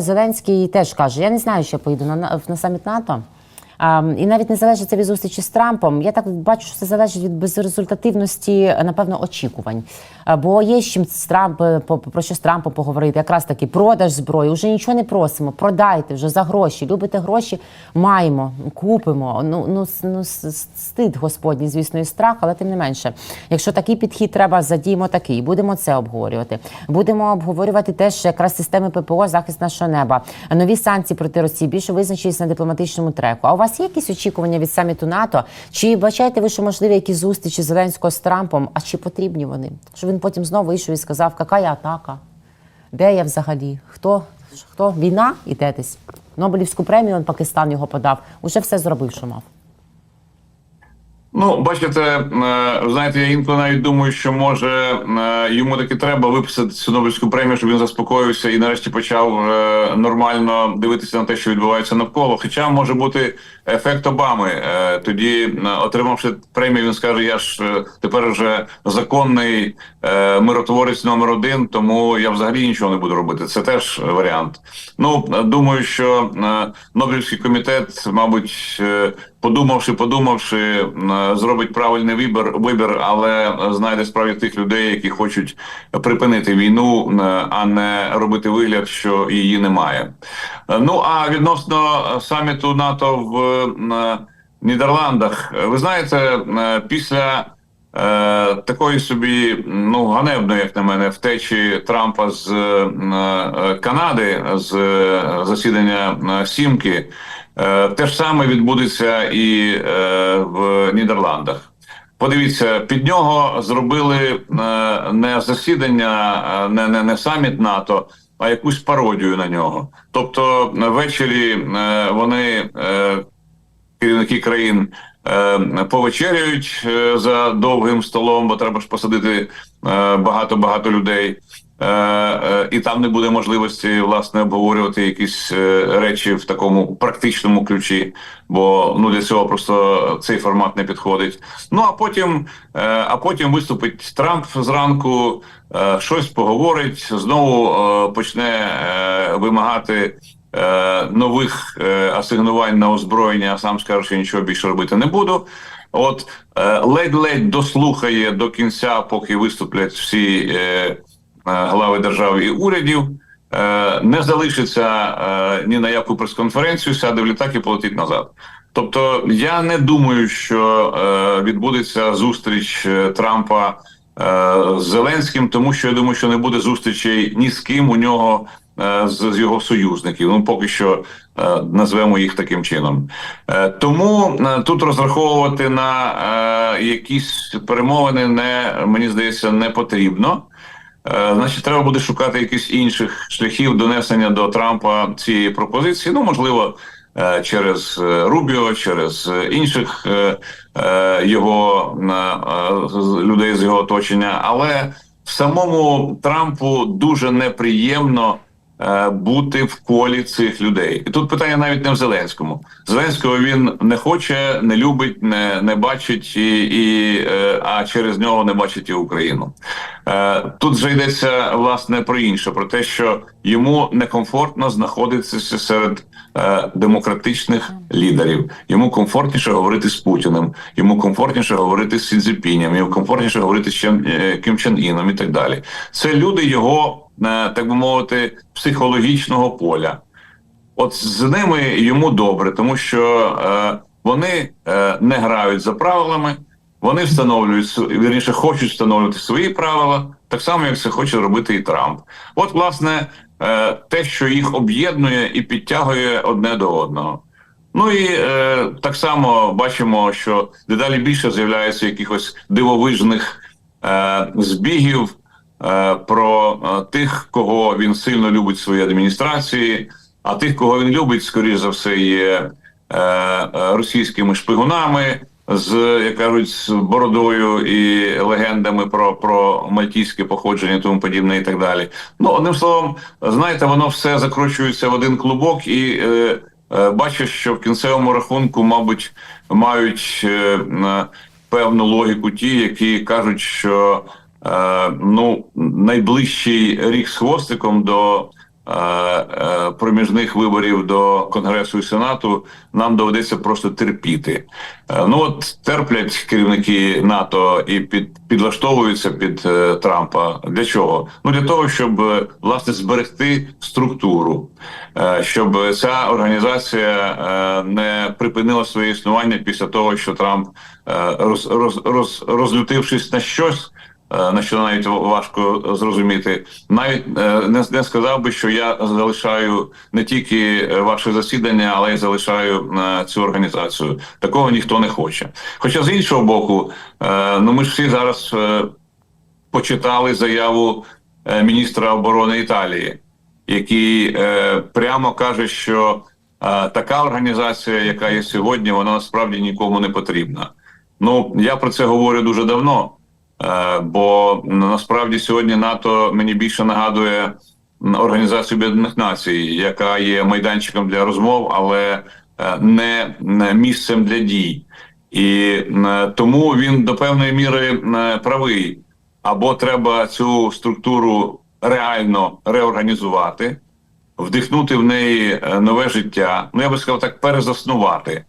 Зеленський теж каже: я не знаю, що поїду на, на, на саміт НАТО. І навіть не залежить це від зустрічі з Трампом. Я так бачу, що це залежить від безрезультативності, напевно, очікувань. Бо є з чим з Трамп, е, про що з Трампом поговорити. Якраз таки продаж зброї. Уже нічого не просимо. Продайте вже за гроші. Любите гроші, маємо, купимо. Ну ну, ну стид Господній, звісно, і страх, але тим не менше. Якщо такий підхід треба, задіємо такий. Будемо це обговорювати. Будемо обговорювати теж якраз системи ППО, захист нашого неба, нові санкції проти Росії, більше визначились на дипломатичному треку. А у вас є якісь очікування від саміту НАТО? Чи бачаєте ви, що можливі якісь зустрічі Зеленського з Трампом? А чи потрібні вони? Що він потім знову вийшов і сказав, яка я атака? Де я взагалі? Хто? Хто? Війна? Іде десь? Нобелівську премію він Пакистан його подав. Уже все зробив, що мав. Ну, бачите, е, знаєте, я інколи навіть думаю, що може е, йому таки треба виписати цю Нобелівську премію, щоб він заспокоївся і нарешті почав е, нормально дивитися на те, що відбувається навколо. Хоча може бути ефект Обами. Тоді, отримавши премію, він скаже: Я ж тепер вже законний миротворець номер один, тому я взагалі нічого не буду робити. Це теж варіант. Ну думаю, що Нобелівський комітет, мабуть, подумавши, подумавши, е, зробить правильний вибір, вибір, але знайде справді тих людей, які хочуть припинити війну, е, а не робити вигляд, що її немає. Е, Ну а відносно саміту НАТО в Нідерландах, ви знаєте, після. Такої собі ну ганебної, як на мене, втечі Трампа з Канади з засідання Сімки. Е, те ж саме відбудеться і е, в Нідерландах. Подивіться, під нього зробили е, не засідання, не, не, не саміт НАТО, а якусь пародію на нього. Тобто ввечері вони. Керівники країн повечеряють за довгим столом, бо треба ж посадити багато багато людей. Е, е, і там не буде можливості власне обговорювати якісь е, речі в такому практичному ключі, бо ну для цього просто цей формат не підходить. Ну а потім, а потім виступить Трамп зранку, щось поговорить, знову почне вимагати нових асигнувань на озброєння, а сам скаже, що нічого більше робити не буду. От ледь-ледь дослухає до кінця, поки виступлять всі глави держав і урядів. Е, не залишиться е, ні на яку прес-конференцію, сяде в літак і полетить назад. Тобто, я не думаю, що е, відбудеться зустріч е, Трампа е, з Зеленським, тому що я думаю, що не буде зустрічей ні з ким у нього е, з, з його союзників. Ну поки що е, назвемо їх таким чином. Е, тому е, тут розраховувати на е, якісь перемовини не мені здається не потрібно. Е, Значить, треба буде шукати якісь інших шляхів донесення до Трампа цієї пропозиції. Ну, можливо, е, через е, Рубіо, через інших його людей з його оточення. Але самому Трампу дуже неприємно бути в колі цих людей. І тут питання навіть не в Зеленському. Зеленського він не хоче, не любить, не, не бачить, і, і, е, а через нього не бачить і Україну. Е, Тут вже йдеться власне про інше, про те, що йому некомфортно знаходитися серед е, демократичних лідерів. Йому комфортніше говорити з Путіним, йому комфортніше говорити з Сідзіпіням, йому комфортніше говорити з Чен, е, Кім Чен Іном і так далі. Це люди його, е, так би мовити, психологічного поля. От з ними йому добре, тому що е, вони е, не грають за правилами, вони встановлюють вірніше, хочуть встановлювати свої правила, так само як це хоче робити і Трамп. От, власне, е, те, що їх об'єднує і підтягує одне до одного. Ну і е, так само бачимо, що дедалі більше з'являється якихось дивовижних е, збігів е, про е, тих, кого він сильно любить в своїй адміністрації, а тих, кого він любить, скоріш за все, є е, е, російськими шпигунами. З як кажуть, з бородою і легендами про, про мальтійське походження, тому подібне, і так далі. Ну одним словом, знаєте, воно все закручується в один клубок, і е, е, бачиш, що в кінцевому рахунку, мабуть, мають е, е, певну логіку ті, які кажуть, що е, ну найближчий рік з хвостиком до е, е, проміжних виборів до Конгресу і Сенату нам доведеться просто терпіти. Е, ну от терплять керівники НАТО і під підлаштовуються під е, Трампа. Для чого? Ну для того, щоб е, власне зберегти структуру, е, щоб ця організація е, не припинила своє існування після того, що Трамп е, роз, роз, роз, розлютившись на щось. Е, На що навіть важко зрозуміти, навіть е, не, не сказав би, що я залишаю не тільки е, ваше засідання, але й залишаю цю організацію. Такого ніхто не хоче. Хоча з іншого боку, ну ми ж всі зараз почитали заяву міністра оборони Італії, який прямо каже, що така організація, яка є сьогодні, вона насправді нікому не потрібна. Ну я про це говорю дуже давно. Е, Бо насправді сьогодні НАТО мені більше нагадує Організацію Об'єднаних Націй, яка є майданчиком для розмов, але е, не місцем для дій. І е, тому він до певної міри правий. Або треба цю структуру реально реорганізувати, вдихнути в неї нове життя. Ну я би сказав так, перезаснувати.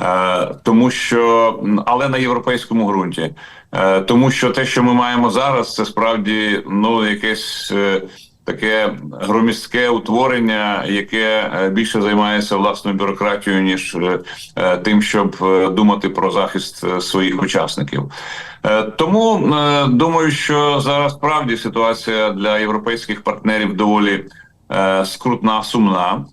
Е, тому що але на європейському ґрунті, е, тому що те, що ми маємо зараз, це справді ну якесь е, таке громістке утворення, яке більше займається власною бюрократією, ніж тим, щоб думати про захист своїх учасників. Тому думаю, що зараз справді ситуація для європейських партнерів доволі скрутна, сумна.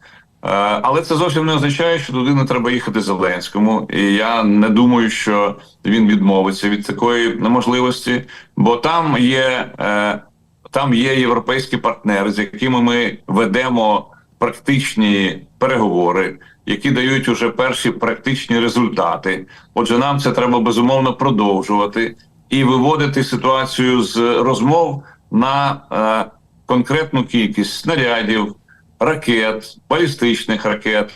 Е, Але це зовсім не означає, що туди не треба їхати Зеленському. І я не думаю, що він відмовиться від такої можливості, бо там є, е, там є європейські партнери, з якими ми ведемо практичні переговори, які дають уже перші практичні результати. Отже, нам це треба безумовно продовжувати і виводити ситуацію з розмов на е, конкретну кількість снарядів ракет, балістичних ракет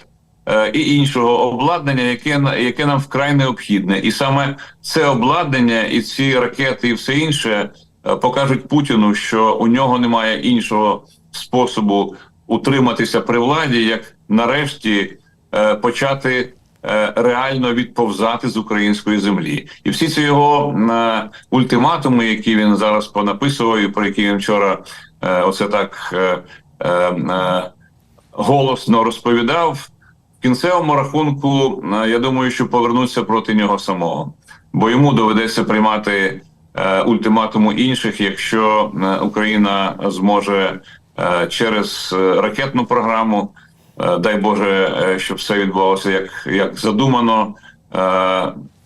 е, і іншого обладнання, яке яке нам вкрай необхідне, і саме це обладнання і ці ракети, і все інше е, покажуть Путіну, що у нього немає іншого способу утриматися при владі, як нарешті е, почати. е, Реально відповзати з української землі, і всі ці його е, ультиматуми, які він зараз понаписував, і про які він вчора е, оце так е, голосно розповідав. В кінцевому рахунку, е, я думаю, що повернуться проти нього самого, бо йому доведеться приймати е, ультиматуму інших, якщо е, Україна зможе е, через е, ракетну програму, е, дай Боже, е, щоб все відбувалося як, як задумано.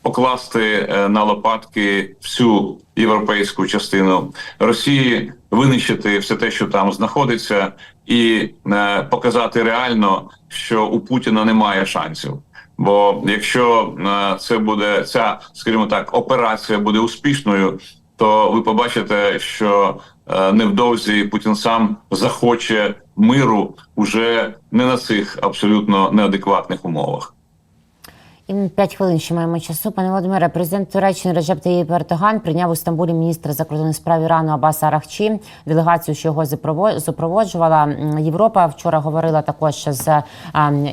Покласти е, на лопатки всю європейську частину Росії, винищити все те, що там знаходиться, і е, показати реально, що у Путіна немає шансів. Бо якщо е, це буде ця, скажімо так, операція буде успішною, то ви побачите, що невдовзі Путін сам захоче миру уже не на цих абсолютно неадекватних умовах. І 5 хвилин ще маємо часу. Пане Володимире, президент Туреччини Реджеп Таїп Ертоган прийняв у Стамбулі міністра закордонних справ Ірану Абаса Арахчі, делегацію, що його супроводжувала. Європа вчора говорила також з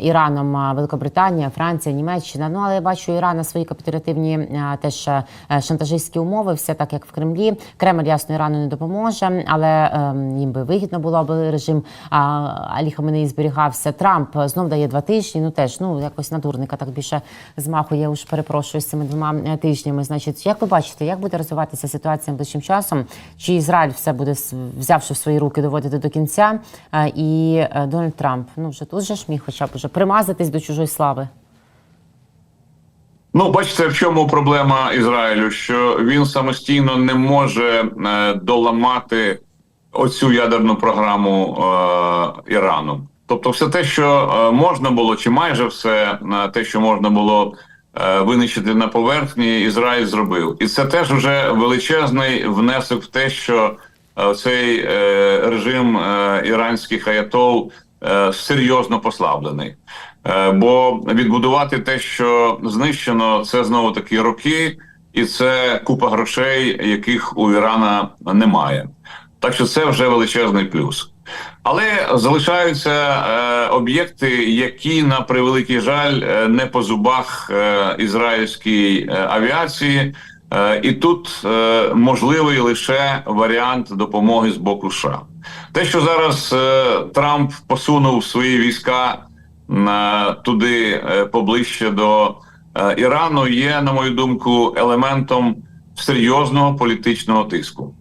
Іраном Великобританія, Франція, Німеччина. Ну але я бачу Іран на свої капітулятивні теж е, шантажистські умови, все так як в Кремлі. Кремль ясно Ірану не допоможе, але ем, їм би вигідно було, аби режим Алі Хаменеї зберігався. Трамп знов дає два тижні. Ну теж ну якось на дурника так більше змахує. Уж перепрошую з цими двома е, тижнями. Значить, як ви бачите, як буде розвиватися ситуація ближчим часом? Чи Ізраїль все буде взявши в свої руки доводити до кінця? Е, І е, Дональд Трамп ну вже тут же ж міг, хоча б уже примазатись до чужої слави. Ну, бачите, в чому проблема Ізраїлю? Що він самостійно не може доламати оцю ядерну програму е, Ірану. Тобто, все те, що е, можна було, чи майже все е, те, що можна було е, винищити на поверхні, Ізраїль зробив, і це теж вже величезний внесок в те, що цей режим іранських аятол е, серйозно послаблений. Бо відбудувати те, що знищено, це знову таки роки, і це купа грошей, яких у Ірана немає. Так що це вже величезний плюс. Але залишаються е, об'єкти, які на превеликий жаль е, не по зубах е, ізраїльській е, авіації, е, і тут е, можливий лише варіант допомоги з боку США. Те, що зараз е, Трамп посунув свої війська на туди е, поближче до е, Ірану, є, на мою думку, елементом серйозного політичного тиску.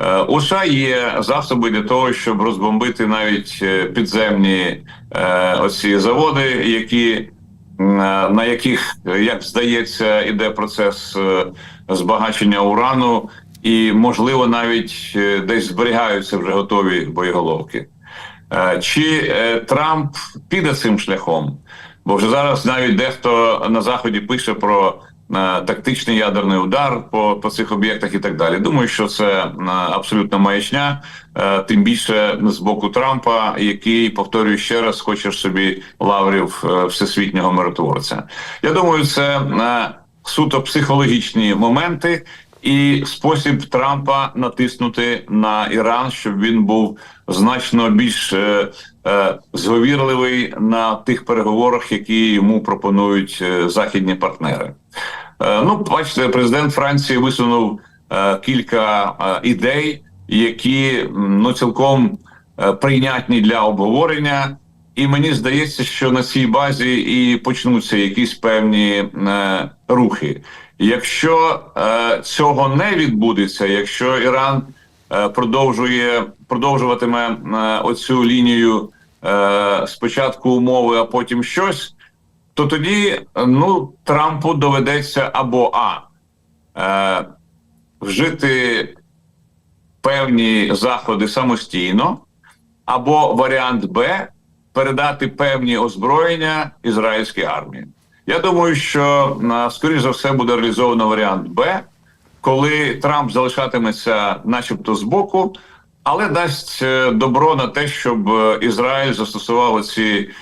Е, У США є засоби для того, щоб розбомбити навіть е, підземні е, оці заводи, які на яких, як здається, іде процес збагачення урану, і можливо навіть десь зберігаються вже готові боєголовки. Чи Трамп піде цим шляхом? Бо вже зараз навіть дехто на заході пише про тактичний ядерний удар по, по цих об'єктах і так далі. Думаю, що це е, абсолютно маячня, е, тим більше з боку Трампа, який повторюю ще раз, хоче собі лаврів е, всесвітнього миротворця. Я думаю, це е, суто психологічні моменти. І спосіб Трампа натиснути на Іран, щоб він був значно більш е, е, зговірливий на тих переговорах, які йому пропонують е, західні партнери. Е, ну, бачите, президент Франції висунув е, кілька е, ідей, які ну цілком прийнятні для обговорення. І мені здається, що на цій базі і почнуться якісь певні рухи. Якщо цього не відбудеться, якщо Іран продовжує продовжуватиме оцю лінію спочатку умови, а потім щось, то тоді е, ну Трампу доведеться або а е, вжити певні заходи самостійно, або варіант Б передати певні озброєння ізраїльській армії. Я думаю, що на скоріш за все буде реалізовано варіант Б, коли Трамп залишатиметься, начебто, збоку, але дасть е, добро на те, щоб е, Ізраїль застосував ці е, е,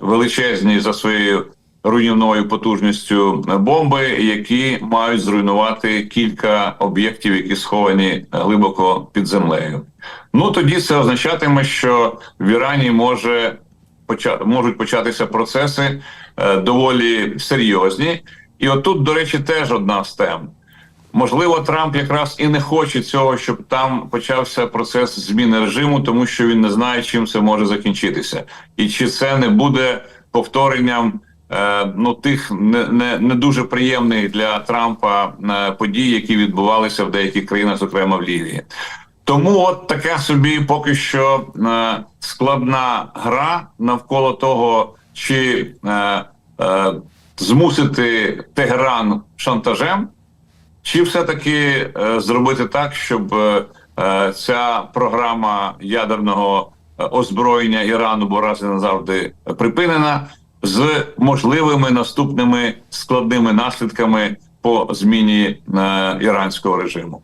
величезні за своєю руйнівною потужністю бомби, які мають зруйнувати кілька об'єктів, які сховані глибоко під землею. Ну тоді це означатиме, що в Ірані може поча- можуть початися процеси е, доволі серйозні. І отут, до речі, теж одна з тем. Можливо, Трамп якраз і не хоче цього, щоб там почався процес зміни режиму, тому що він не знає, чим це може закінчитися, і чи це не буде повторенням е, ну тих не, не, не дуже приємних для Трампа е, подій, які відбувалися в деяких країнах, зокрема в Лівії. Тому от така собі поки що е, складна гра навколо того, чи е, е, змусити Тегеран шантажем, чи все-таки е, зробити так, щоб е, е, ця програма ядерного озброєння Ірану, бо раз і назавжди припинена, з можливими наступними складними наслідками по зміні іранського режиму.